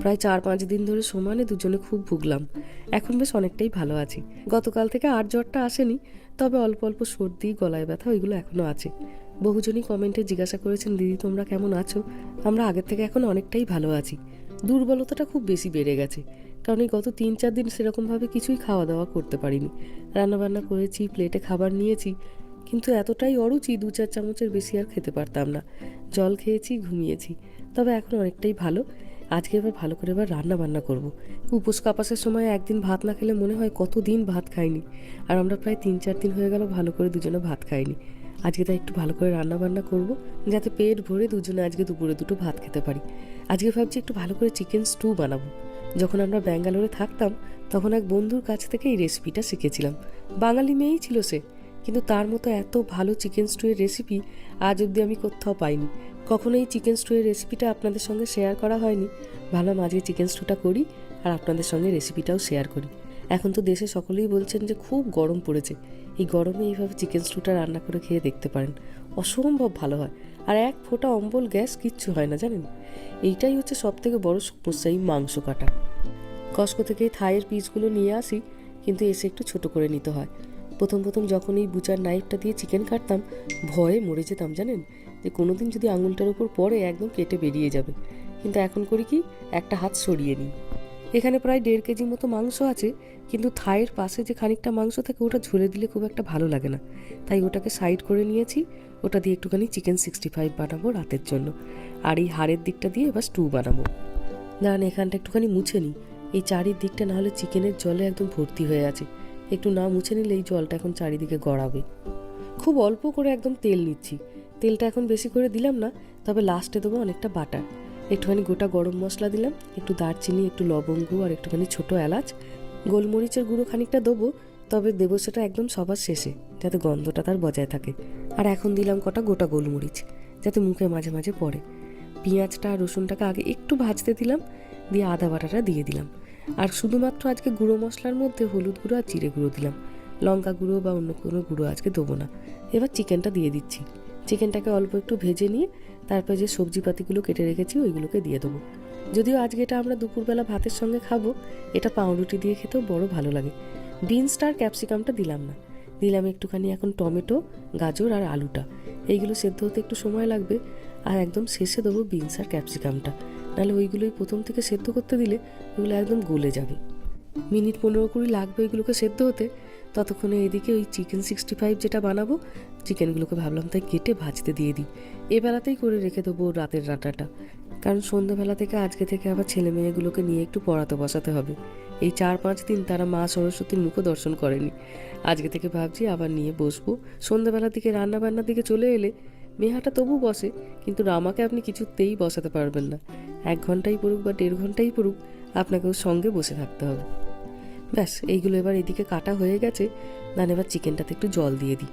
প্রায় চার পাঁচ দিন ধরে সমানে দুজনে খুব ভুগলাম। এখন বেশ অনেকটাই ভালো আছি। গতকাল থেকে আর জ্বরটা আসেনি, তবে অল্প অল্প সর্দি, গলায় ব্যথা ওইগুলো এখনও আছে। বহুজনই কমেন্টে জিজ্ঞাসা করেছেন, দিদি, তোমরা কেমন আছো? আমরা আগের থেকে এখন অনেকটাই ভালো আছি। দুর্বলতাটা খুব বেশি বেড়ে গেছে, কারণ এই গত তিন চার দিন সেরকমভাবে কিছুই খাওয়া দাওয়া করতে পারিনি। রান্নাবান্না করেছি, প্লেটে খাবার নিয়েছি, কিন্তু এতটাই অরুচি, দু চার চামচের বেশি আর খেতে পারতাম না। জল খেয়েছি, ঘুমিয়েছি, তবে এখন অনেকটাই ভালো। আজকে এবার ভালো করে এবার রান্না বান্না করব। উপোস কাপাসের সময় একদিন ভাত না খেলে মনে হয় কত দিন ভাত খাইনি। আর আমরা প্রায় তিন চার দিন হয়ে গেল ভালো করে দুজনে ভাত খাইনি। আজকে তাই একটু ভালো করে রান্না বান্না করব, যাতে পেট ভরে দুজনে আজকে দুপুরে দুটো ভাত খেতে পারি। আজকে ভাবছি একটু ভালো করে চিকেন স্টু বানাবো। যখন আমরা ব্যাঙ্গালোরে থাকতাম, তখন এক বন্ধুর কাছ থেকে এই রেসিপিটা শিখেছিলাম। বাঙালি মেয়েই ছিল সে, কিন্তু তার মতো এত ভালো চিকেন স্টুয়ের রেসিপি আজ অবধি আমি কোথাও পাইনি। কখনো এই চিকেন স্টুয়ের রেসিপিটা আপনাদের সঙ্গে শেয়ার করা হয়নি। ভাবলাম আজকে চিকেন স্টুটা করি আর আপনাদের সঙ্গে রেসিপিটাও শেয়ার করি। এখন তো দেশে সকলেই বলছেন যে খুব গরম পড়েছে। এই গরমে এইভাবে চিকেন স্টুটা রান্না করে খেয়ে দেখতে পারেন। অসম্ভব ভালো হয়। আর এক ফোঁটা অম্বল গ্যাস কিচ্ছু হয় না, জানেন? এইটাই হচ্ছে সব থেকে বড় সমস্যা এই মাংস কাটা। কস্কো থেকে থাইয়ের পিসগুলো নিয়ে আসি, কিন্তু এসে একটু ছোট করে নিতে হয়। প্রথম প্রথম যখন এই বুচার নাইফটা দিয়ে চিকেন কাটতাম, ভয়ে মরে যেতাম, জানেন? যে কোনোদিন যদি আঙুলটার উপর পড়ে একদম কেটে বেরিয়ে যাবে। কিন্তু এখন করি কি একটা হাত সরিয়ে নিই। এখানে প্রায় দেড় কেজি মতো মাংস আছে, কিন্তু থাইয়ের পাশে যে খানিকটা মাংস থাকে ওটা ঝুলে দিলে খুব একটা ভালো লাগে না। তাই ওটাকে সাইড করে নিয়েছি, ওটা দিয়ে একটুখানি চিকেন সিক্সটি ফাইভ বানাবো রাতের জন্য। আর এই হাড়ের দিকটা দিয়ে এবার স্টু বানাবো। দাঁড়ান, এখানটা একটুখানি মুছে নিই। এই চারিদিকটা না হলে চিকেনের জলে একদম ভর্তি হয়ে আছে। একটু না মুছে নিলে এই জলটা এখন চারিদিকে গড়াবে। খুব অল্প করে একদম তেল নিচ্ছি। তেলটা এখন বেশি করে দিলাম না, তবে লাস্টে দেবো অনেকটা বাটার। একটুখানি গোটা গরম মশলা দিলাম, একটু দারচিনি, একটু লবঙ্গ আর একটুখানি ছোটো এলাচ। গোলমরিচের গুঁড়ো খানিকটা দেবো, তবে দেবো সেটা একদম সবার শেষে, যাতে গন্ধটা তার বজায় থাকে। আর এখন দিলাম কটা গোটা গোলমরিচ, যাতে মুখে মাঝে মাঝে পড়ে। পেঁয়াজটা আর রসুনটাকে আগে একটু ভাজতে দিলাম, দিয়ে আদা বাটাটা দিয়ে দিলাম। আর শুধুমাত্র আজকে গুঁড়ো মশলার মধ্যে হলুদ গুঁড়ো আর জিরে গুঁড়ো দিলাম। লঙ্কা গুঁড়ো বা অন্য কোনো গুঁড়ো আজকে দেবো না। এবার চিকেনটা দিয়ে দিচ্ছি। চিকেনটাকে অল্প একটু ভেজে নিয়ে তারপর যে সবজিপাতিগুলো কেটে রেখেছি, ওইগুলোকে দিয়ে দেবো। যদিও আজকে এটা আমরা দুপুরবেলা ভাতের সঙ্গে খাব, এটা পাউরুটি দিয়ে খেতেও বড় ভালো লাগে। বিনসটা আর ক্যাপসিকামটা দিলাম না। দিলাম একটুখানি এখন টমেটো, গাজর আর আলুটা। এইগুলো সেদ্ধ হতে একটু সময় লাগবে, আর একদম শেষে দেবো বিনস আর ক্যাপসিকামটা। নাহলে ওইগুলোই প্রথম থেকে সেদ্ধ করতে দিলে ওগুলো একদম গলে যাবে। মিনিট পনেরো কুড়ি লাগবে ওইগুলোকে সেদ্ধ হতে ততক্ষণে এদিকে ওই চিকেন সিক্সটি ফাইভ যেটা বানাবো, চিকেনগুলোকে ভাবলাম তাই কেটে ভাজতে দিয়ে দিই। এ বেলাতেই করে রেখে দেবো রাতের রান্নাটা। কারণ সন্ধ্যাবেলা থেকে আজকে থেকে আবার ছেলে মেয়েগুলোকে নিয়ে একটু পড়াতে বসাতে হবে। এই চার পাঁচ দিন তারা মা সরস্বতীর মুখও দর্শন করেনি। আজকে থেকে ভাবছি আবার নিয়ে বসবো। সন্ধ্যাবেলার দিকে রান্নাবান্নার দিকে চলে এলে মেহাটা তবু বসে, কিন্তু রামাকে আপনি কিছুতেই বসাতে পারবেন না। এক ঘন্টাই পড়ুক বা দেড় ঘন্টাই পড়ুক আপনাকে ওর সঙ্গে বসে থাকতে হবে। ব্যাস, এইগুলো এবার এদিকে কাটা হয়ে গেছে। দেন এবার চিকেনটাতে একটু জল দিয়ে দিই।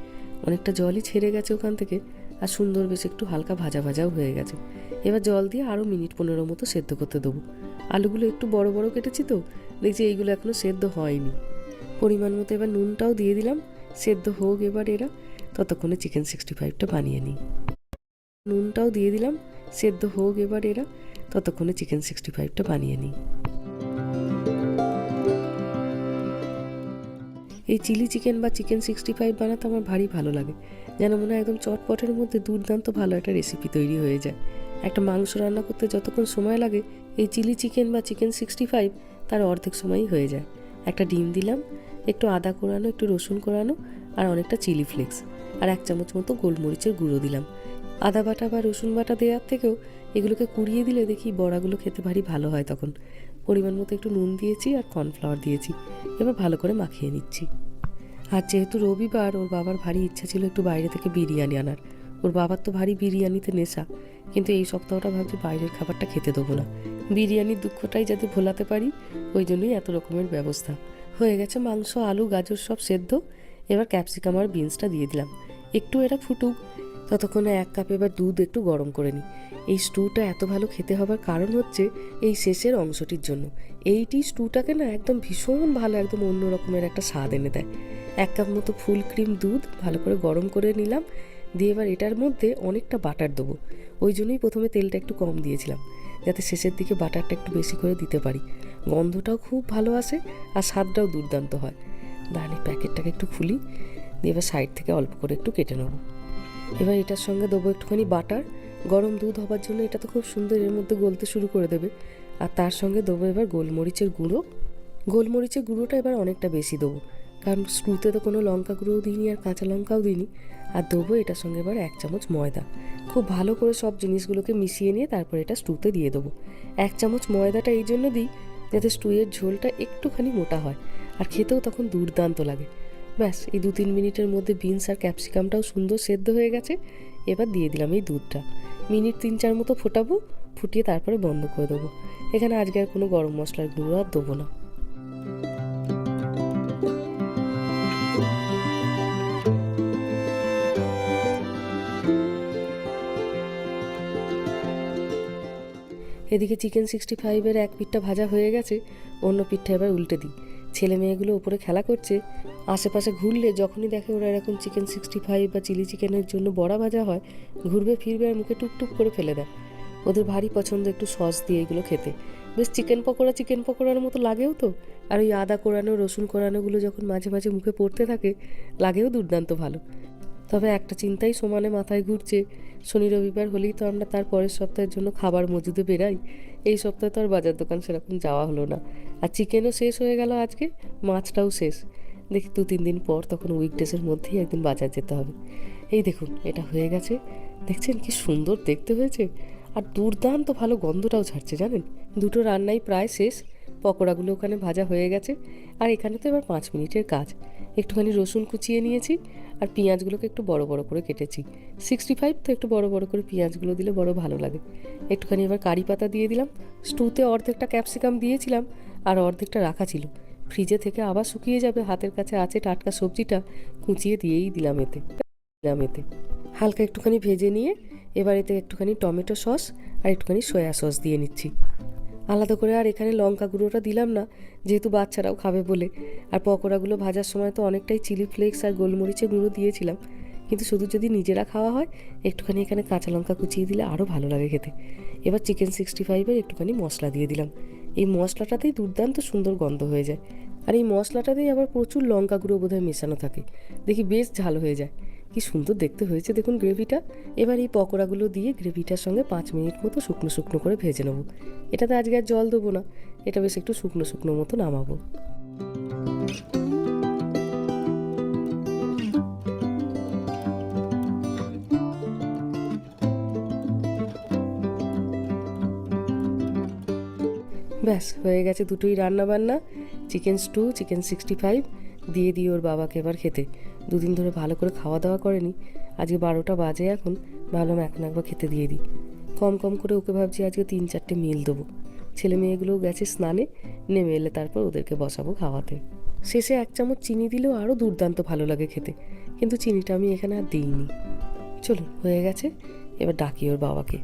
অনেকটা জলই ছেড়ে গেছে ওখান থেকে, আর সুন্দর বেশ একটু হালকা ভাজা ভাজাও হয়ে গেছে। এবার জল দিয়ে আরও মিনিট পনেরো মতো সেদ্ধ করতে দেবো। আলুগুলো একটু বড় বড় কেটেছি তো, দেখছি এইগুলো এখনও সেদ্ধ হয়নি। পরিমাণ মতো এবার নুনটাও দিয়ে দিলাম। সেদ্ধ হোক এবার এরা, ততক্ষণে চিকেন সিক্সটি ফাইভটা বানিয়ে নিই। নুনটাও দিয়ে দিলাম। সেদ্ধ হোক এবার এরা, ততক্ষণে চিকেন সিক্সটি ফাইভটা বানিয়ে নিই। এই চিলি চিকেন বা চিকেন সিক্সটি ফাইভ বানাতে আমার ভারী ভালো লাগে। যেন মনে হয় একদম চটপটের মধ্যে দুর্দান্ত ভালো একটা রেসিপি তৈরি হয়ে যায়। একটা মাংস রান্না করতে যতক্ষণ সময় লাগে, এই চিলি চিকেন বা চিকেন সিক্সটি ফাইভ তার অর্ধেক সময়ই হয়ে যায়। একটা ডিম দিলাম, একটু আদা কোরানো, একটু রসুন কোরানো আর অনেকটা চিলি ফ্লেক্স আর এক চামচ মতো গোলমরিচের গুঁড়ো দিলাম। আদা বাটা বা রসুন বাটা দেওয়ার থেকেও এগুলোকে কুড়িয়ে দিলে দেখি বড়াগুলো খেতে ভারী ভালো হয় তখন। পরিমাণ মতো একটু নুন দিয়েছি আর কর্নফ্লাওয়ার দিয়েছি। এবার ভালো করে মাখিয়ে নিচ্ছি। আর যেহেতু রবিবার, ওর বাবার ভারী ইচ্ছা ছিল একটু বাইরে থেকে বিরিয়ানি আনার। ওর বাবার তো ভারী বিরিয়ানিতে নেশা। কিন্তু এই সপ্তাহটা ভাবছি বাইরের খাবারটা খেতে দেবো না। বিরিয়ানির দুঃখটাই যাতে ভোলাতে পারি, ওই জন্যই এত রকমের ব্যবস্থা। হয়ে গেছে মাংস, আলু, গাজর সব সেদ্ধ। এবার ক্যাপসিকাম আর বিনসটা দিয়ে দিলাম। একটু এরা ফুটুক। ততক্ষণে এক কাপ এবার দুধ একটু গরম করে নিই। এই স্টুটা এত ভালো খেতে হবার কারণ হচ্ছে এই শেষের অংশটির জন্য। এইটি স্টুটাকে না একদম ভীষণ ভালো, একদম অন্য রকমের একটা স্বাদ এনে দেয়। এক কাপ মতো ফুল ক্রিম দুধ ভালো করে গরম করে নিলাম। দিয়ে এবার এটার মধ্যে অনেকটা বাটার দেবো। ওই জন্যই প্রথমে তেলটা একটু কম দিয়েছিলাম, যাতে শেষের দিকে বাটারটা একটু বেশি করে দিতে পারি। গন্ধটাও খুব ভালো আসে আর স্বাদটাও দুর্দান্ত হয়। দাঁড়ি প্যাকেটটাকে একটু খুলি। দিয়ে এবার সাইড থেকে অল্প করে একটু কেটে নেব। এবার এটার সঙ্গে দেবো একটুখানি বাটার। গরম দুধ হবার জন্য এটা তো খুব সুন্দর এর মধ্যে গলতে শুরু করে দেবে। আর তার সঙ্গে দেবো এবার গোলমরিচের গুঁড়ো। গোলমরিচের গুঁড়োটা এবার অনেকটা বেশি দেবো। কারণ স্ক্রুতে তো কোনো লঙ্কা গুঁড়োও দিইনি আর কাঁচা লঙ্কাও দিইনি। আর দেবো এটার সঙ্গে এবার এক চামচ ময়দা। খুব ভালো করে সব জিনিসগুলোকে মিশিয়ে নিয়ে তারপর এটা স্টুতে দিয়ে দেবো। এক চামচ ময়দাটা এই জন্য দিই যাতে স্টুয়ের ঝোলটা একটুখানি মোটা হয় আর খেতেও তখন দুর্দান্ত লাগে। ব্যাস, এই দু তিন মিনিটের মধ্যে বিনস আর ক্যাপসিকামটাও সুন্দর সেদ্ধ হয়ে গেছে। এবার দিয়ে দিলাম এই দুধটা। মিনিট তিন চার মতো ফোটাবো, ফুটিয়ে তারপরে বন্ধ করে দেবো। এখানে আজকে আর কোনো গরম মশলার গুঁড়ো আর দেবো না। এদিকে চিকেন সিক্সটি ফাইভের এক পিঠটা ভাজা হয়ে গেছে, অন্য পিঠটা এবার উল্টে দিই। ছেলে মেয়েগুলো উপরে খেলা করছে, আশেপাশে ঘুরলে যখনই দেখে ওরা এরকম চিকেন সিক্সটি ফাইভ বা চিলি চিকেনের জন্য বড়া ভাজা হয়, ঘুরবে ফিরবে আর মুখে টুকটুক করে ফেলে দেয়। ওদের ভারী পছন্দ একটু সস দিয়ে এগুলো খেতে। বেশ চিকেন পকোড়া চিকেন পকোড়ার মতো লাগেও তো। আর ওই আদা কোরানো, রসুন কোরানোগুলো যখন মাঝে মাঝে মুখে পড়তে থাকে, লাগেও দুর্দান্ত ভালো। তবে একটা চিন্তাই সমানে মাথায় ঘুরছে। শনি রবিবার হলেই তো আমরা তার পরের সপ্তাহের জন্য খাবার মজুদে বেরাই। এই সপ্তাহে তো আর বাজার দোকান সেরকম যাওয়া হলো না। আর চিকেনও শেষ হয়ে গেল আজকে, মাছটাও শেষ। দেখি দু তিন দিন পর তখন উইকডেসের মধ্যেই একদিন বাজার যেতে হবে। এই দেখুন, এটা হয়ে গেছে। দেখছেন কি সুন্দর দেখতে হয়েছে? আর দুর্দান্ত ভালো গন্ধটাও ছাড়ছে জানেন? দুটো রান্নাই প্রায় শেষ। পকোড়াগুলো ওখানে ভাজা হয়ে গেছে। আর এখানে তো এবার পাঁচ মিনিটের কাজ। একটুখানি রসুন কুচিয়ে নিয়েছি। আর পেঁয়াজগুলোকে একটু বড় বড় করে কেটেছি। সিক্সটি ফাইভ তো একটু বড় বড় করে পেঁয়াজগুলো দিলে বড় ভালো লাগে। একটুখানি এবার কারি পাতা দিয়ে দিলাম। স্টুতে অর্ধেকটা ক্যাপসিকাম দিয়েছিলাম আর অর্ধেকটা রাখা ছিল। ফ্রিজে থেকে আবার শুকিয়ে যাবে। হাতের কাছে আছে টাটকা সবজিটা। কুচিয়ে দিয়েই দিলাম এতে। দিলাম এতে। হালকা একটুখানি ভেজে নিয়ে এবার এতে একটুখানি টমেটো সস আর একটুখানি সয়া সস দিয়ে নিচ্ছি। আলাদা করে আর এখানে লঙ্কা গুঁড়োটা দিলাম না, যেহেতু বাচ্চারাও খাবে বলে। আর পকোড়াগুলো ভাজার সময় তো অনেকটাই চিলি ফ্লেক্স আর গোলমরিচের গুঁড়ো দিয়েছিলাম। কিন্তু শুধু যদি নিজেরা খাওয়া হয়, একটুখানি এখানে কাঁচা লঙ্কা কুচিয়ে দিলে আরও ভালো লাগে খেতে। এবার চিকেন সিক্সটি ফাইভের একটুখানি মশলা দিয়ে দিলাম। এই মশলাটাতেই দুর্দান্ত সুন্দর গন্ধ হয়ে যায়। আর এই মশলাটাতেই আবার প্রচুর লঙ্কা গুঁড়ো বোধহয় মেশানো থাকে। দেখি বেশ ঝাল হয়ে যায়। কি সুন্দর দেখতে হয়েছে দেখুন গ্রেভিটা। এবার এই পকোড়াগুলো দিয়ে গ্রেভিটার সঙ্গে পাঁচ মিনিট মতো শুকনো শুকনো করে ভেজে নেব। এটাতে আজকে আর জল দেবো না, এটা বেশ একটু শুকনো শুকনো মতো নামাবো। ব্যাস, হয়ে গেছে দুটোই রান্না বান্না chicken stew, chicken sixty five দিয়ে দিই ওর বাবাকে এবার খেতে। দুদিন ধরে ভালো করে খাওয়া দাওয়া করেনি। আজকে বারোটা বাজে এখন। ভাবলাম এখন একবার খেতে দিয়ে দিই। কম কম করে ওকে ভাবছি আজকে তিন চারটে মিল দেবো। ছেলে মেয়েগুলোও গেছে স্নানে, নেমে এলে তারপর ওদেরকে বসাবো খাওয়াতে। শেষে এক চামচ চিনি দিলেও আরও দুর্দান্ত ভালো লাগে খেতে। কিন্তু চিনিটা আমি এখানে আর দিইনি। চলুন, হয়ে গেছে। এবার ডাকি ওর বাবাকে।